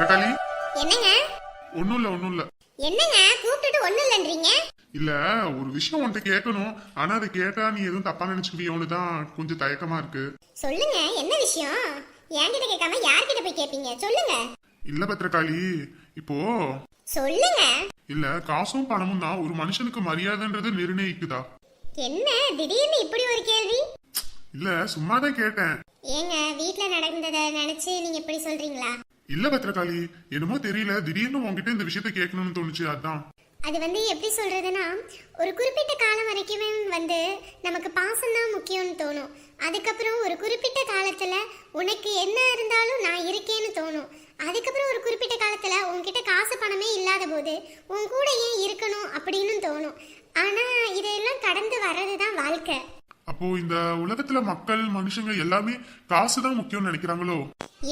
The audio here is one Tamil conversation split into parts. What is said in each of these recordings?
பத்திரகாளி என்னங்க? ஒண்ணும் இல்ல ஒண்ணும் இல்ல என்னங்க? கூப்பிட்டுட்டு ஒண்ணும் இல்லைன்றீங்க? இல்ல ஒரு விஷயம் உன்கிட்ட கேட்கணும். ஆனா அதை கேட்டா நீ எதுவும் தப்பா நினைச்சுக்குவியோன்னு தான் கொஞ்சம் தயக்கமா இருக்கு. சொல்லுங்க என்ன விஷயம்? என்கிட்ட கேட்காம யார்கிட்ட போய் கேட்பீங்க சொல்லுங்க. இல்ல பத்திரகாளி. இப்போ சொல்லுங்க. இல்ல காசும் பணமும் தான். ஒரு மனுஷனுக்கு மரியாதைன்றதை நிர்ணயிக்குதா? என்ன? திடீர்னு இப்படி ஒரு கேள்வி? இல்ல சும்மா தான் கேட்டேன். ஏங்க வீட்ல நடந்ததை நினைச்சு நீங்க இப்படி சொல்றீங்களா? இல்ல பத்திரகாளி என்னமோ தெரியல. திடீர்னு உன்கிட்ட இந்த விஷயத்த கேட்கணும்னு தோணுச்சு அதான். அது வந்து எப்படி சொல்றதுன்னா ஒரு குறிப்பிட்ட காலம் வரைக்குமே வந்து நமக்கு பாசம் தான் முக்கியம்னு தோணும். அதுக்கப்புறம் ஒரு குறிப்பிட்ட காலத்துல உனக்கு என்ன இருந்தாலும் நான் இருக்கேன்னு தோணும். அதுக்கப்புறம் ஒரு குறிப்பிட்ட காலத்துல உன்கிட்ட காசு பணமே இல்லாத போது உன் கூட ஏன் இருக்கணும் அப்படின்னு தோணும். ஆனா இதையெல்லாம் கடந்து வர்றது தான் வாழ்க்கை. அப்போ இந்த உலகத்துல மக்கள் மனுஷங்க எல்லாமே காசு தான் முக்கியம்னு நினைக்கிறாங்களோ?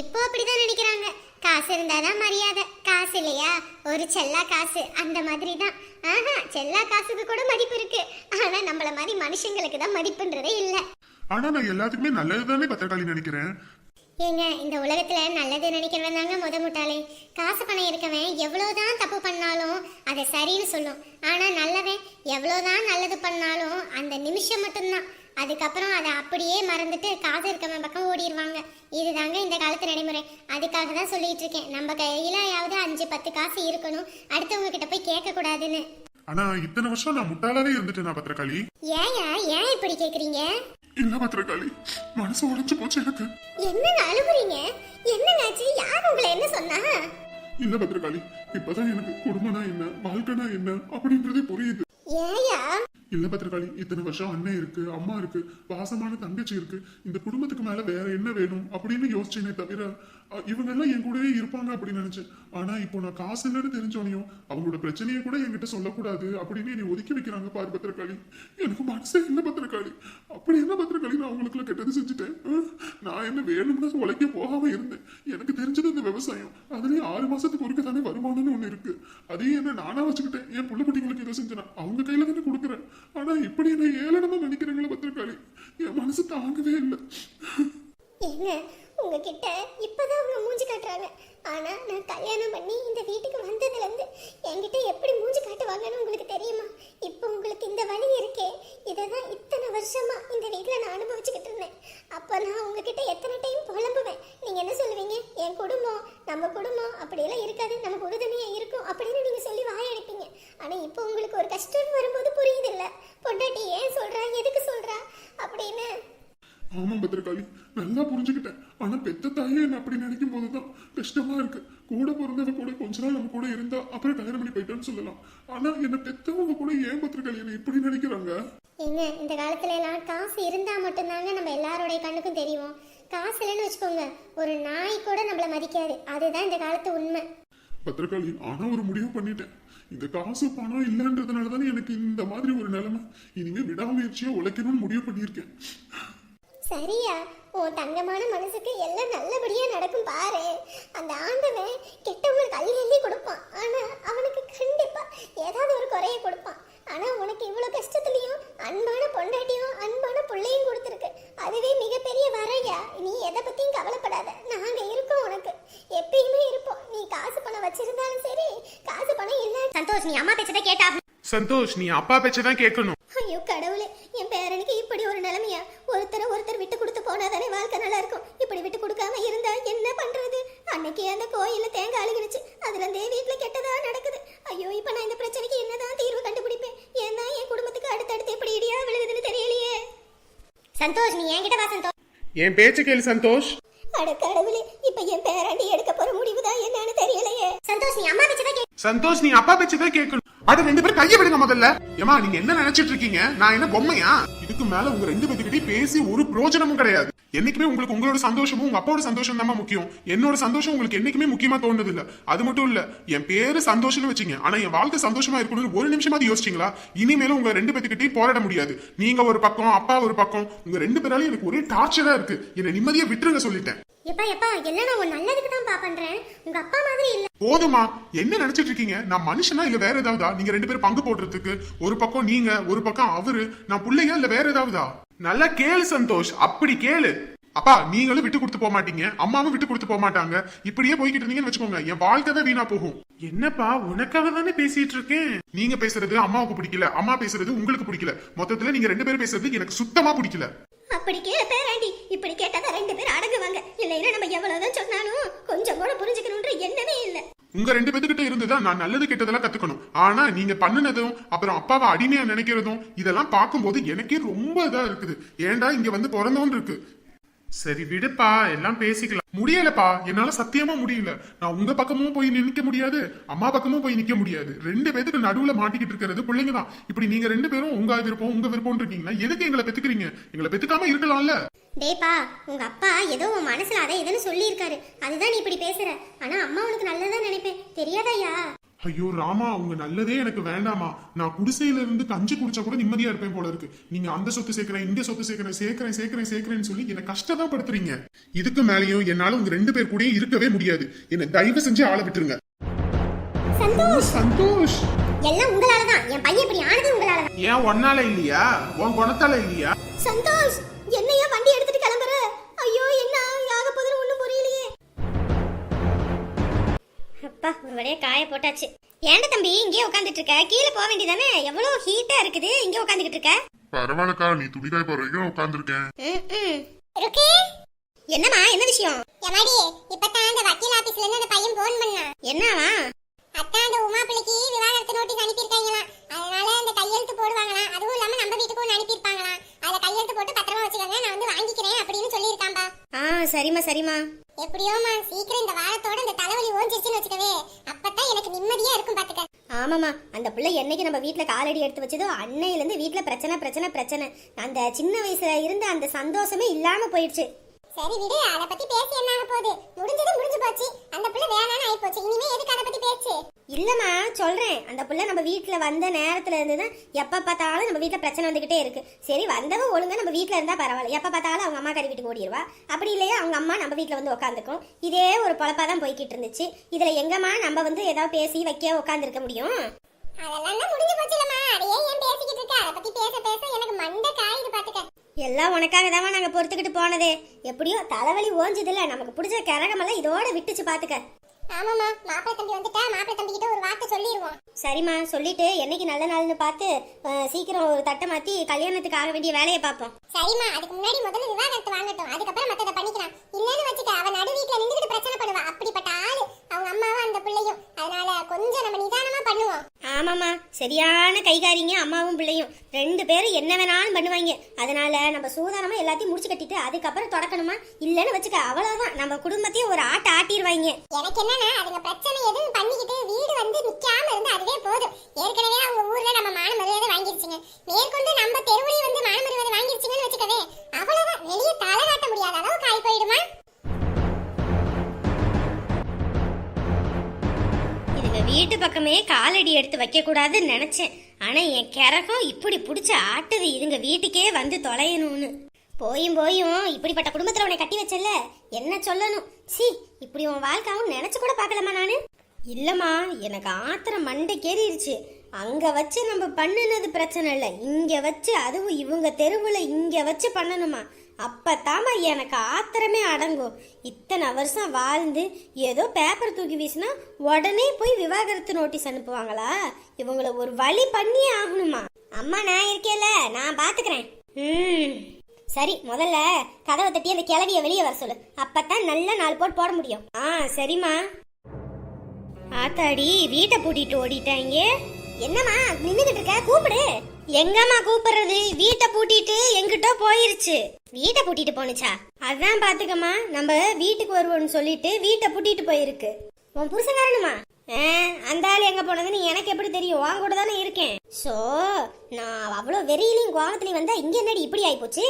இப்போ அப்படிதான் நினைக்கிறாங்க. காசு இருந்தாதான் மரியாதை. காசு இல்லையா? ஒரு செல்லா காசு. அந்த மாதிரி தான். ஆஹா செல்லா காசுக்கு கூட மதிப்பு இருக்கு. ஆனா நம்மள மாதிரி மனுஷங்களுக்கு தான் மதிப்புன்றதே இல்லை. ஆனா நான் எல்லாத்துக்குமே நல்லதுதானே பத்திரகாளி நினைக்கிறேன்? ஏங்க இந்த உலகத்துல நல்லது நினைக்கிறவன் தாங்க முத முட்டாளே. காசு பணம் இருக்கவன் எவ்வளவுதான் தப்பு பண்ணாலும் அதை சரின்னு சொல்லும். ஆனா நல்லவன் எவ்வளவுதான் நல்லது பண்ணாலும் அந்த நிமிஷம் மட்டும்தான். அதுக்கப்புறம் அதை அப்படியே மறந்துட்டு காசு இருக்கவன் பக்கம் ஓடிடுவாங்க. இதுதாங்க இந்த காலத்து நடைமுறை. அதுக்காக தான் சொல்லிட்டு இருக்கேன். நம்ம கையிலாயாவது அஞ்சு பத்து காசு இருக்கணும். அடுத்தவங்க கிட்ட போய் கேட்க கூடாதுன்னு ஆனா இத்தனை வருஷம் நான் முட்டாளாவே இருந்துட்டேன் பத்திரகாளி? ஏங்க ஏன் இப்படி கேக்குறீங்க? இல்ல பத்திரகாளி. மனசு உடைஞ்சு போச்சு எனக்கு. என்னங்க அழுகுறீங்க என்னங்காச்சு யார் உங்களை என்ன சொன்னா? இல்ல பத்திரகாளி. இப்பதான் எனக்கு குடும்பம்னா என்ன வாழ்க்கைனா என்ன அப்படின்றதே புரியுது. இல்ல பத்திரகாளி இத்தனை வருஷம் அண்ணன் இருக்கு அம்மா இருக்கு பாசமான தங்கச்சி இருக்கு இந்த குடும்பத்துக்கு மேல வேற என்ன வேணும் அப்படின்னு யோசிச்சேனே தவிர இவங்க எல்லாம் என் கூடவே இருப்பாங்க அப்படின்னு நினைச்சேன். ஆனா இப்போ நான் காசு இல்லைன்னு தெரிஞ்சோனையும் அவங்களோட பிரச்சனையை கூட என்கிட்ட சொல்லக்கூடாது அப்படின்னு என்னை ஒதுக்கி வைக்கிறாங்க பாரு பத்திரகாளி. எனக்கு மனசே இல்ல பத்திரகாளி. அப்படி என்ன பத்திரகாளி நான் அவங்களுக்குள்ள கெட்டது செஞ்சுட்டேன்? நான் என்ன வேணும்னு உழைக்க போகாம இருந்தேன். எனக்கு தெரிஞ்சது இந்த விவசாயம். அதுலயும் ஆறு மாசத்துக்கு ஒருக்க தானே வருமானம்னு ஒன்று இருக்கு. அதையும் என்ன நானா வச்சுக்கிட்டேன். என் புள்ள குட்டிங்களுக்கு இதை செஞ்சேனா அவங்க கையில தானே கொடுக்குறேன். ஆனா இப்படி என்ன ஏளனமா நினைக்கிறாங்களே பத்திரக்காளி. என் மனசு தாங்கவே இல்லை. உங்ககிட்ட இப்பதான் அவங்க மூஞ்சி காட்டுறாங்க. ஆனா நான் கல்யாணம் பண்ணி இந்த வீட்டுக்கு வந்ததுல இருந்து என்கிட்ட எப்படி மூஞ்சி காட்டுவாங்கன்னு உங்களுக்கு தெரியுமா? இப்போ உங்களுக்கு இந்த வழி இருக்கே. இதை தான் இத்தனை வருஷமா இந்த வீட்டில் நான் அனுபவிச்சுக்கிட்டு இருந்தேன். அப்போ நான் உங்ககிட்ட எத்தனை டைம் புலம்புவேன்? நீங்க என்ன சொல்லுவீங்க? என் குடும்பம் நம்ம குடும்பம் அப்படியெல்லாம் இருக்காது. நமக்கு உறுதுணையா இருக்கும் அப்படின்னு நீங்க சொல்லி வாயடிப்பீங்க. ஆனா இப்போ உங்களுக்கு ஒரு கஷ்டம் வரும்போது புரியுது இல்லை? பொண்டாட்டி ஏன் சொல்றா? எதுக்கு சொல்றா? அப்படின்னு ஆமா பத்திரக்காளி நல்லா புரிஞ்சுக்கிட்டேன். ஆனா பெத்த தாயே என்ன அப்படி நினைக்கும் போதுதான். கஷ்டமா இருக்கு. கூட பிறந்தவ கூட கொஞ்ச நாள் நம்ம கூட இருந்தா அப்புறம் கல்யாணம் பண்ணி போயிட்டான்னு சொல்லலாம். ஆனா என்ன பெத்தவங்க கூட ஏன் பத்திரக்காளி என்ன இப்படி நினைக்கிறாங்க? ஏங்க இந்த காலத்துல எல்லாம் காசு இருந்தா மட்டும்தாங்க நம்ம எல்லாரோடைய கண்ணுக்கும் தெரியும். காசு இல்லைன்னு வச்சுக்கோங்க ஒரு நாய் கூட நம்மள மதிக்காது. அதுதான் இந்த காலத்து உண்மை. பத்திரக்காளி ஆனா ஒரு முடிவு பண்ணிட்டேன். இந்த காசு பணம் இல்லைன்றதுனால தானே எனக்கு இந்த மாதிரி ஒரு நிலைமை. இனிமே விடாமுயற்சியா உழைக்கணும்னு முடிவு பண்ணியிருக்கேன். சரியா? உன் தங்கமான மனசுக்கு எல்லாம் நல்லபடியா நடக்கும் பாரு. அந்த ஆண்டவன் கெட்டவங்களுக்கு அள்ளி அள்ளி கொடுப்பான். ஆனா அவனுக்கு கண்டிப்பா ஏதாவது ஒரு குறைய கொடுப்பான். ஆனா உனக்கு இவ்வளவு கஷ்டத்துலயும் அன்பான பொண்டாட்டியும் அன்பான பிள்ளையும் கொடுத்துருக்கு. அதுவே மிகப்பெரிய வரையா? நீ எதை பத்தியும் கவலைப்படாத. நாங்க இருக்கோம் உனக்கு. எப்பயுமே இருப்போம். நீ காசு பணம் வச்சிருந்தாலும் சரி காசு பணம் இல்ல சந்தோஷ் நீ அம்மா பேச்சதை கேட்டா சந்தோஷ் நீ அப்பா பேச்சை தான் கேட்கணும் ஐயோ கடவுளே என் பேரனுக்கு இப்படி ஒரு நிலைமையா ஒருத்தரை ஒருத்தர் விட்டு கொடுத்து போனாதானே வாழ்க்கை நல்லா இருக்கும் இப்படி விட்டு கொடுக்காம இருந்தா என்ன பண்றது அன்னைக்கு அந்த கோயில்ல தேங்காய் அழுகிடுச்சு? அதுல இருந்தே வீட்டுல கெட்டதா நடக்குது. ஐயோ இப்ப நான் இந்த பிரச்சனைக்கு என்னதான் தீர்வு கண்டுபிடிப்பேன்? ஏன்னா என் குடும்பத்துக்கு அடுத்தடுத்து எப்படி இடியா விழுகுதுன்னு தெரியலையே. சந்தோஷ் நீ என்கிட்ட வா சந்தோஷ். என் பேச்சை கேளு சந்தோஷ். அட கடவுளே இப்ப என் பேராண்டி எடுக்க போற முடிவுதான் என்னன்னு தெரியலையே. சந்தோஷ் நீ அம்மா வச்சுதான் கே சந்தோஷ் நீ அப்பா பேச்சு தான் கேட்கணும். அது ரெண்டு பேரும் கையை விடுங்க முதல்ல. ஏமா நீங்க என்ன நினைச்சிட்டு இருக்கீங்க? நான் என்ன பொம்மையா? இதுக்கு மேல உங்க ரெண்டு பேத்துக்கிட்டே பேசி ஒரு பிரயோஜனமும் கிடையாது. என்னைக்குமே உங்களுக்கு உங்களோட சந்தோஷமும் உங்க அப்பாவோட சந்தோஷம் தான் முக்கியம். என்னோட சந்தோஷம் உங்களுக்கு என்னைக்குமே முக்கியமா தோணுது இல்ல அது மட்டும் இல்ல என் பேரு சந்தோஷம்னு வச்சீங்க. ஆனா என் வாழ்க்கை சந்தோஷமா இருக்கணும்னு ஒரு நிமிஷமாவது யோசிச்சீங்களா? இனிமேலும் உங்க ரெண்டு பேத்துக்கிட்டே போராட முடியாது. நீங்க ஒரு பக்கம் அப்பா ஒரு பக்கம் உங்க ரெண்டு பேராலையும் எனக்கு ஒரே டார்ச்சரா இருக்கு. என்னை நிம்மதியா விட்டுருங்க சொல்லிட்டேன். எப்பா எப்பா எல்லாம் நான் உன் நல்லதுக்கு தான் பா பண்றேன்? உங்க அப்பா மாதிரி இல்ல. போதுமா என்ன நினைச்சிட்டு இருக்கீங்க? நான் மனுஷனா இல்ல வேற ஏதாவதா? நீங்க ரெண்டு பேரும் பங்கு போடுறதுக்கு ஒரு பக்கம் நீங்க ஒரு பக்கம் அவரு நான் புள்ளையா இல்ல வேற ஏதாவதா? நல்லா கேளு சந்தோஷ். அப்படி கேளு. அப்பா நீங்களும் விட்டு கொடுத்து போக மாட்டீங்க. அம்மாவும் விட்டு கொடுத்து போக மாட்டாங்க. இப்படியே போய்கிட்டு இருந்தீங்கன்னு வச்சுக்கோங்க. என் வாழ்க்கை தான் வீணா போகும். என்னப்பா உனக்காக தானே பேசிட்டு இருக்கேன்? நீங்க பேசுறது அம்மாவுக்கு பிடிக்கல. அம்மா பேசுறது உங்களுக்கு பிடிக்கல. மொத்தத்துல நீங்க ரெண்டு பேரும் பேசுறது எனக்கு சுத்தமா பிடிக்கல. அப்படி கேள பேராண்டி இப்படி கேட்டாதான் ரெண்டு பேரும் அடங்குவாங்க. இல்லைன்னா நம்ம எவ்வளவுதான் சொன்னாலும் கொஞ்சம் கூட புரிஞ்சுக்கணும்ன்ற எண்ணமே இல்ல. உங்க ரெண்டு பேத்துக்கிட்ட இருந்துதான் நான் நல்லது கெட்டதெல்லாம் கத்துக்கணும். ஆனா நீங்க பண்ணுனதும் அப்புறம் அப்பாவை அடிமையா நினைக்கிறதும் இதெல்லாம் பார்க்கும்போது எனக்கே ரொம்ப இதா இருக்குது. ஏன்டா இங்க வந்து பிறந்தோன்னு இருக்கு. சரி விடுப்பா. எல்லாம் பேசிக்கலாம். முடியலப்பா. என்னால சத்தியமா முடியல. நான் உங்க பக்கமும் போய் நிக்க முடியாது. அம்மா பக்கமும் போய் நிக்க முடியாது. ரெண்டு பேத்துக்கு நடுவுல மாட்டிக்கிட்டு இருக்கிறது பிள்ளைங்க தான். இப்படி நீங்க ரெண்டு பேரும் உங்க விருப்பம் உங்க விருப்பம் இருக்கீங்கன்னா எதுக்கு எங்களை பெத்துக்கிறீங்க? எங்களை பெத்துக்காம இருக்கலாம்ல. டேப்பா உங்க அப்பா ஏதோ உன் மனசுல அதை எதுன்னு சொல்லியிருக்காரு. அதுதான் நீ இப்படி பேசுற. ஆனா அம்மா உனக்கு நல்லதா நினைப்பேன். தெரியாதாயா ஐயோ ராமா உங்க நல்லதே எனக்கு வேண்டாமா? நான் குடிசையில இருந்து கஞ்சி குடிச்சா கூட நிம்மதியா இருப்பேன் போல இருக்கு. நீங்க அந்த சொத்து சேர்க்கிறேன் இந்த சொத்து சேர்க்கிறேன் சேர்க்கிறேன் சேர்க்கிறேன் சேர்க்கிறேன்னு சொல்லி என்ன கஷ்டதான் படுத்துறீங்க இதுக்கு மேலேயும் என்னால உங்க ரெண்டு பேர் கூடயும் இருக்கவே முடியாது. என்ன தயவு செஞ்சு ஆள விட்டுருங்க. சந்தோஷ். சந்தோஷ். எல்லாம் உங்களாலதான். என் பையன் இப்படி ஆனது உங்களாலதான். ஏன் ஒன்னால இல்லையா? உன் குணத்தால இல்லையா? சந்தோஷ் என்னையா வண்டி எடுத்துட்டு கிளம்புற? ஐயோ என்ன அப்பா ஒரு வழியா காய போட்டாச்சு. ஏன்டா தம்பி இங்கே உட்காந்துட்டு இருக்க கீழே போக வேண்டியதானே? எவ்வளவு ஹீட்டா இருக்குது? இங்கே உட்காந்துக்கிட்டு இருக்க? பரவாயில்லக்கா நீ துணிக்காய் போற வரைக்கும் உட்காந்துருக்கேன் என்னம்மா என்ன விஷயம்? எமாடி இப்பதான் அந்த வக்கீல் ஆபீஸ்ல இருந்து அந்த பையன் போன் பண்ணா என்னவா? அத்தான் அந்த உமா பிள்ளைக்கு விவாகரத்து நோட்டீஸ் அனுப்பியிருக்காங்களாம். அதனால அந்த கையெழுத்து போடுவாங்களாம். அதுவும் இல்லாம நம்ம வீட்டுக்கு ஒன்று அனுப்பியிருப்பாங்களாம். அதுல கையெழுத்து போட்டு பத்திரமா வச்சுக்கோங்க. நான் வந்து வாங்கிக்கிறேன் அப்படின்னு சொல்லியிருக்காம்பா. ஆ சரிம்மா சரிம்மா. எப்படியோமா சீக்கிரம் இந்த வாரத்தோட இந்த தலைவலி ஓஞ்சிருச்சுன்னு வச்சுக்கவே அப்பதான் எனக்கு நிம்மதியா இருக்கும் பாத்துக்க. ஆமாமா அந்த பிள்ளை என்னைக்கு நம்ம வீட்ல காலடி எடுத்து வச்சதோ அன்னையில இருந்து வீட்ல பிரச்சனை பிரச்சனை பிரச்சனை. அந்த சின்ன வயசுல இருந்த அந்த சந்தோஷமே இல்லாம போயிடுச்சு. சரி விடு அத பத்தி பேசி என்ன ஆக போகுது? முடிஞ்சது முடிஞ்சு போச்சு. அந்த பிள்ளை வேணான்னு போச்சு இனிமே எதுக்கு அத பத்தி பேச்சு? இல்லம்மா சொல்றேன். அந்த பிள்ளை நம்ம வீட்ல வந்த நேரத்துல இருந்து தான் எப்ப பார்த்தாலும் நம்ம வீட்ல பிரச்சனை வந்துகிட்டே இருக்கு. சரி வந்தவ ஒழுங்கா நம்ம வீட்ல இருந்தா பரவாயில்ல. எப்ப பார்த்தாலும் அவங்க அம்மா கறி வீட்டுக்கு ஓடிடுவா அப்படி இல்லையா அவங்க அம்மா நம்ம வீட்ல வந்து உட்காந்துக்கும் இதே ஒரு பொழப்பா தான் போய்கிட்டு இருந்துச்சு. இதுல எங்கம்மா நம்ம வந்து ஏதாவது பேசி வைக்க உட்காந்துருக்க முடியும்? அதெல்லாம் முடிஞ்சு போச்சுலம்மா அதையே ஏன் பேசிக்கிட்டு இருக்க? அத பத்தி பேச பேச எனக்கு மண்டை காயுது பாத்துக்க. எல்லாம் உனக்காக தான் நாங்க பொறுத்துக்கிட்டு போனதே. எப்படியோ தலைவலி ஓஞ்சதுல நமக்கு பிடிச்ச கரகமெல்லாம் இதோட விட்டுச்சு பாத்துக்க. ஆமாமா மாப்பிள்ளை தம்பி வந்துட்டா மாப்பிள்ளை தம்பி கிட்ட ஒரு வார்த்தை சொல்லிடுவோம் சரிம்மா சொல்லிட்டு என்னைக்கு நல்ல நாள்னு பார்த்து அஹ், சீக்கிரம் ஒரு தட்டை மாத்தி கல்யாணத்துக்கு ஆக வேண்டிய வேலையை பார்ப்போம். சரிம்மா அதுக்கு முன்னாடி முதல்ல விவாகரத்து வாங்கட்டும். அதுக்கப்புறம் மத்தத பண்ணிக்கலாம். இல்லன்னு வச்சுக்க அவ நடு வீட்ல நின்னுட்டு பிரச்சனை பண்ணுவா. அப்படிப்பட்ட ஆளு அவங்க அம்மாவும் அந்த பிள்ளையும் அதனால கொஞ்சம் நம்ம நிதானமா ஆமாம்மா சரியான கைகாரிங்க அம்மாவும் பிள்ளையும். ரெண்டு பேரும் என்ன வேணாலும் பண்ணுவாங்க. அதனால நம்ம சூதானமா எல்லாத்தையும் முடிச்சு கட்டிட்டு அதுக்கப்புறம் தொடக்கணுமா? இல்லைன்னு வச்சுக்க அவ்வளவுதான். நம்ம குடும்பத்தையும் ஒரு ஆட்டை ஆட்டிடுவாங்க எனக்கு என்னன்னா அதுங்க பிரச்சனை எதுவும் பண்ணிக்கிட்டு வீடு வந்து நிற்காம இருந்து அதுவே போதும். ஏற்கனவே அவங்க ஊர்ல நம்ம மான மரியாதை வாங்கிருச்சுங்க. மேற்கொண்டு நம்ம தெருவுலயும் வந்து மான மரியாதை வாங்கிருச்சுங்கன்னு வச்சுக்கவே அவ்வளவுதான். வெளியே தலை காட்ட முடியாத? வீட்டு பக்கமே காலடி எடுத்து வைக்க கூடாதுன்னு நினைச்சேன். ஆனா என் கிறகம் இப்படி பிடிச்ச ஆட்டுது. இதுங்க வீட்டுக்கே வந்து தொலையணும்னு. போயும் போயும் இப்படிப்பட்ட குடும்பத்துல உன்னை கட்டி வச்சல என்ன சொல்லணும்? சி இப்படி உன் வாழ்க்கையும் நினைச்சு கூட பார்க்கலாமா நானு. இல்லம்மா எனக்கு ஆத்திரம் மண்டை கேறிடுச்சு அங்க வச்சு நம்ம பண்ணுனது பிரச்சனை இல்லை. இங்க வச்சு அதுவும் இவங்க தெருவுல இங்க வச்சு பண்ணணுமா? அப்பத்தாம்மா எனக்கு ஆத்திரமே அடங்கும் இத்தனை வருஷம் வாழ்ந்து ஏதோ பேப்பர் தூக்கி வீசினா உடனே போய் விவாகரத்து நோட்டீஸ் அனுப்புவாங்களா? இவங்கள ஒரு வழி பண்ணியே ஆகணுமா? அம்மா நான் இருக்கேல நான் பாத்துக்கிறேன். ம். சரி முதல்ல கதவை தட்டி அந்த கிளவிய வெளியே வர சொல்லு. அப்பதான் நல்ல நாள் போட்டு போட முடியும். ஆ சரிம்மா. ஆத்தாடி வீட்டை பூட்டிட்டு ஓடிட்டாங்க என்னம்மா நின்றுகிட்டு இருக்க? கூப்பிடு. எங்கம்மா கூப்பிடுறது? வீட்டை பூட்டிட்டு எங்கிட்ட போயிருச்சு. வீட்டை பூட்டிட்டு போனுச்சா அதான் பாத்துக்கம்மா நம்ம வீட்டுக்கு வருவோம்னு சொல்லிட்டு வீட்டை பூட்டிட்டு போயிருக்கு. உன் புருஷன்காரனுமா? ஆ, அந்த ஆள் எங்க போனதுன்னு எனக்கு எப்படி தெரியும்? உன் கூட தானே இருக்கேன். சோ நான் அவ்வளோ வெறியிலையும் கோவத்துலையும் வந்தா இங்க என்னடி இப்படி ஆயிப்போச்சு?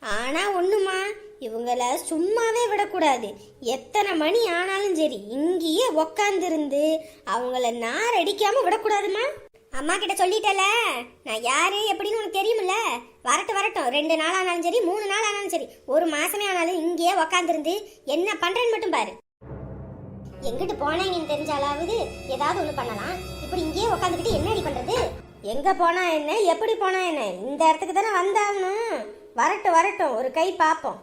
ஆனா ஒண்ணுமா இவங்கள சும்மாவே விடக்கூடாது. எத்தனை மணி ஆனாலும் சரி இங்கேயே உக்காந்துருந்து அவங்கள நார் அடிக்காம விடக்கூடாதுமா? அம்மா கிட்ட சொல்லிட்டல. நான் யாரு எப்படின்னு உனக்கு தெரியுமில்ல? வரட்டும் வரட்டும். ரெண்டு நாள் ஆனாலும் சரி மூணு நாள் ஆனாலும் சரி. ஒரு மாசமே ஆனாலும் இங்கேயே உக்காந்துருந்து என்ன பண்றேன்னு மட்டும் பாரு. எங்கிட்டு போனேங்கன்னு தெரிஞ்சாலாவது ஏதாவது ஒண்ணு பண்ணலாம். இப்படி இங்கேயே உக்காந்துக்கிட்டு என்னடி பண்றது? எங்க போனா என்ன எப்படி போனா என்ன? இந்த இடத்துக்கு தானே வந்தாகணும். வரட்டும் வரட்டும். ஒரு கை பாப்போம்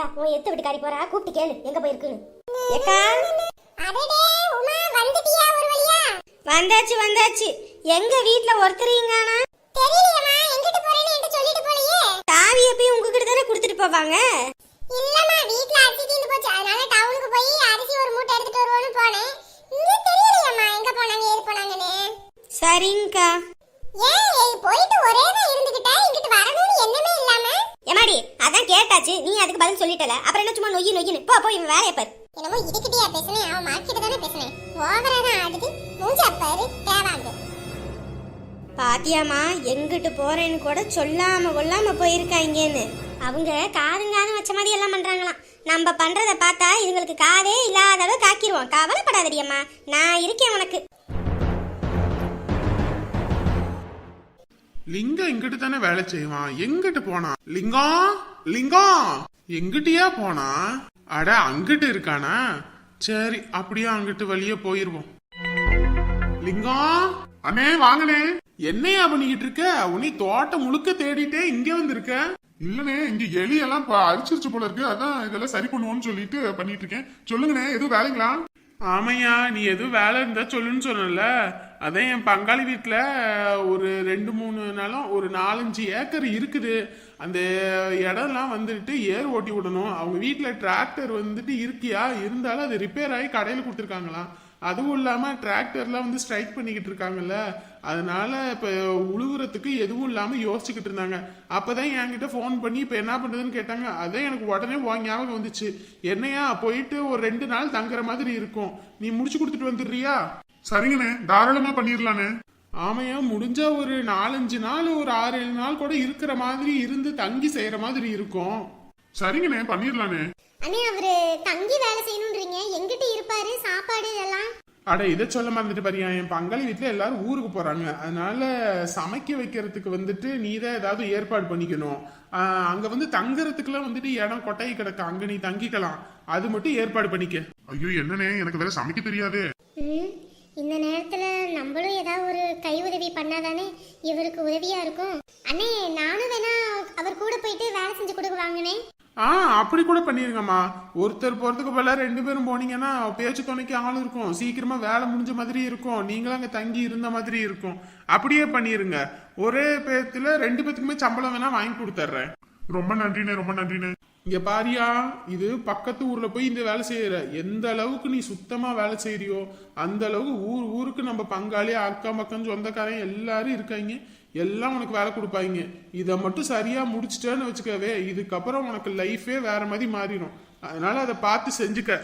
இந்தா உன் எத்து வீட்டுக்காரி போறா. கூப்பிட்டு கேளு எங்க போயிருக்குன்னு. ஏக்கா? அடடே உமா வந்துட்டியா ஒரு வழியா? வந்தாச்சு வந்தாச்சு. எங்க வீட்ல ஒருத்தரீங்கானா தெரியலையம்மா எங்கிட்டு போறேன்னு என்கிட்ட சொல்லிட்டு போலையே. தாவிய போய் உங்ககிட்ட தானே கொடுத்துட்டு போவாங்க? இல்லம்மா வீட்ல அரிசி தீர்ந்து போச்சு. அதனால டவுனுக்கு போய் அரிசி ஒரு மூட்டை எடுத்துட்டு வருவோம்னு போனேன். இங்க தெரியலையம்மா எங்க போனாங்க ஏது போனாங்கன்னு. சரிங்கக்கா. ஏன் ஏய் போயிட்டு ஒரே கேட்டாச்சு நீ அதுக்கு பதில் சொல்லிட்டல. அப்புறம் என்ன சும்மா நொய்யு நொய்யுன்னு? போ போய் இவன் வேலையை பாரு. என்னமோ இதுக்கிட்டயா பேசுனேன் அவன் மார்க்கிட்ட தானே பேசுனேன் ஓவரா தான் ஆடுது. மூஞ்சா பாரு தேவாங்க. பாத்தியாமா எங்கிட்டு போறேன்னு கூட சொல்லாம கொள்ளாம போயிருக்காங்கன்னு அவங்க காதுங்காதும் வச்ச மாதிரி எல்லாம் பண்றாங்களாம். நம்ம பண்றத பார்த்தா இதுங்களுக்கு காதே இல்லாதவ காக்கிடுவோம் கவலைப்படாதடியம்மா. நான் இருக்கேன் உனக்கு. லிங்கம் இங்கிட்டு தானே வேலை செய்வான். எங்கிட்டு போனா? லிங்கம் லிங்கம் எங்கிட்டயா போனா? அட அங்கிட்டு இருக்கானா? சரி அப்படியே அங்கிட்டு வழியே போயிருவோம். லிங்கம் அண்ணே வாங்கண்ணே. என்னையா பண்ணிக்கிட்டு இருக்க? உன்னை தோட்டம் முழுக்க தேடிட்டே இங்க வந்திருக்க. இல்லனே இங்க எலி எல்லாம் அரிச்சிருச்சு போல இருக்கு. அதான் இதெல்லாம் சரி பண்ணுவோம்னு சொல்லிட்டு பண்ணிட்டு இருக்கேன். சொல்லுங்கண்ணே எதுவும் வேலைங்களா? ஆமையா நீ எதுவும் வேலை இருந்தா சொல்லுன்னு சொன்னல அதே என் பங்காளி வீட்டில் ஒரு ரெண்டு மூணு நாளும் ஒரு நாலஞ்சு ஏக்கர் இருக்குது. அந்த இடம்லாம் வந்துட்டு ஏர் ஓட்டி விடணும். அவங்க வீட்டில் டிராக்டர் வந்துட்டு இருக்கியா? இருந்தாலும் அது ரிப்பேர் ஆகி கடையில் கொடுத்துருக்காங்களாம். அதுவும் இல்லாமல் டிராக்டர்லாம் வந்து ஸ்ட்ரைக் பண்ணிக்கிட்டு இருக்காங்கல்ல. அதனால இப்போ உழுகுறதுக்கு எதுவும் இல்லாமல் யோசிச்சுக்கிட்டு இருந்தாங்க. அப்போ தான் என்கிட்ட ஃபோன் பண்ணி இப்போ என்ன பண்ணுறதுன்னு கேட்டாங்க. அதே எனக்கு உடனே உன் ஞாபகம் வந்துச்சு. என்னையா போயிட்டு ஒரு ரெண்டு நாள் தங்குற மாதிரி இருக்கும். நீ முடிச்சு கொடுத்துட்டு வந்துடுறியா? சரிங்கண்ணே தாராளமா பண்ணிடலாண்ணே ஆமையா முடிஞ்ச ஒரு நாலஞ்சு நாள் ஒரு ஆறு ஏழு நாள் கூட இருக்கிற மாதிரி இருந்து தங்கி செய்யற மாதிரி இருக்கும். சரிங்கண்ணே பண்ணிடலாண்ணே அண்ணே அவரு தங்கி வேலை செய்யணும்ன்றீங்க எங்கிட்ட இருப்பாரு சாப்பாடு இதெல்லாம்? அட இதை சொல்ல மறந்துட்டு பாரியா என் பங்காளி வீட்டுல எல்லாரும் ஊருக்கு போறாங்க. அதனால சமைக்க வைக்கிறதுக்கு வந்துட்டு நீ தான் ஏதாவது ஏற்பாடு பண்ணிக்கணும். அங்க வந்து தங்குறதுக்குலாம் வந்துட்டு இடம் கொட்டை கிடக்கு. அங்க நீ தங்கிக்கலாம். அது மட்டும் ஏற்பாடு பண்ணிக்க. ஐயோ என்னண்ணே எனக்கு வேற சமைக்க தெரியாதே. இந்த நேரத்துல நம்மளும் ஏதாவது ஒரு கை உதவி பண்ணாதானே இவருக்கு உதவியா இருக்கும்? அண்ணே நானும் வேணா அவர் கூட போயிட்டு வேலை செஞ்சு கொடுக்க வாங்கினே ஆ அப்படி கூட பண்ணிருங்கம்மா. ஒருத்தர் போறதுக்கு பதிலா ரெண்டு பேரும் போனீங்கன்னா பேச்சு துணைக்கு ஆள் இருக்கும். சீக்கிரமா வேலை முடிஞ்ச மாதிரி இருக்கும். நீங்களும் அங்க தங்கி இருந்த மாதிரி இருக்கும். அப்படியே பண்ணிருங்க. ஒரே பேத்துல ரெண்டு பேத்துக்குமே சம்பளம் வேணா வாங்கி கொடுத்துட்றேன் ரொம்ப நன்றிண்ணே ரொம்ப நன்றிண்ணே. இங்க பாரியா இது பக்கத்து ஊர்ல போய் இந்த வேலை செய்யற. எந்த அளவுக்கு நீ சுத்தமா வேலை செய்யறியோ அந்த அளவுக்கு ஊர் ஊருக்கு நம்ம பங்காளி அக்கம் பக்கம் சொந்தக்காரன் எல்லாரும் இருக்காங்க. எல்லாம் உனக்கு வேலை கொடுப்பாங்க. இதை மட்டும் சரியா முடிச்சிட்டேன்னு வச்சுக்கவே இதுக்கப்புறம் உனக்கு லைஃபே வேற மாதிரி மாறிடும் அதனால அதை பார்த்து செஞ்சுக்க.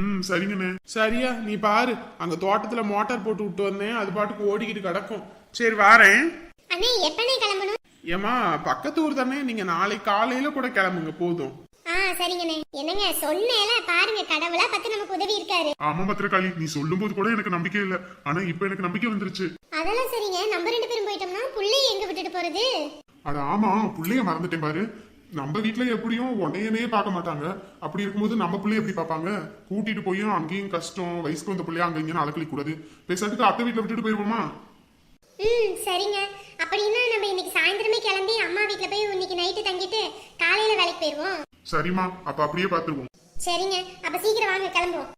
ம் சரிங்கண்ணே. சரியா? நீ பாரு. அங்க தோட்டத்துல மோட்டார் போட்டு விட்டு வந்தேன். அது பாட்டுக்கு ஓடிக்கிட்டு கிடக்கும். சரி வாரேன். அண்ணே எப்பண்ணே கிளம்பணும்? ஏமா பக்கத்து ஊர் தானே நீங்க நாளைக்கு காலையில கூட கிளம்புங்க போதும். ஆ சரிங்கண்ணே. என்னங்க சொன்னேல பாருங்க கடவுளா பார்த்து நமக்கு உதவி இருக்காரு. ஆமா பத்திரகாளி நீ சொல்லும்போது கூட எனக்கு நம்பிக்கை இல்ல. ஆனா இப்ப எனக்கு நம்பிக்கை வந்துருச்சு. அதெல்லாம் சரிங்க. நம்ம ரெண்டு பேரும் போயிட்டோம்னா புள்ளைய எங்க விட்டுட்டு போறது? அட ஆமா புள்ளைய மறந்துட்டேன் பாரு. நம்ம வீட்ல எப்படியும் உன்னையனே பார்க்க மாட்டாங்க. அப்படி இருக்கும்போது நம்ம பிள்ளைய எப்படி பார்ப்பாங்க? கூட்டிட்டு போயும் அங்கேயும் கஷ்டம் வயசுக்கு வந்த பிள்ளைய அங்க இங்கன்னு அலக்கலிக்க கூடாது பேசாட்டுக்கு அத்தை வீட்டுல விட்டுட்டு போயிருவோமா? ம் சரிங்க. அப்படின்னா நம்ம இன்னைக்கு சாயந்தரமே கிளம்பி அம்மா வீட்ல போய் இன்னைக்கு நைட்டு தங்கிட்டு காலையில வேலைக்கு போயிருவோம். சரிம்மா அப்ப அப்படியே பாத்துருவோம். சரிங்க. அப்ப சீக்கிரம் வாங்க கிளம்புவோம்.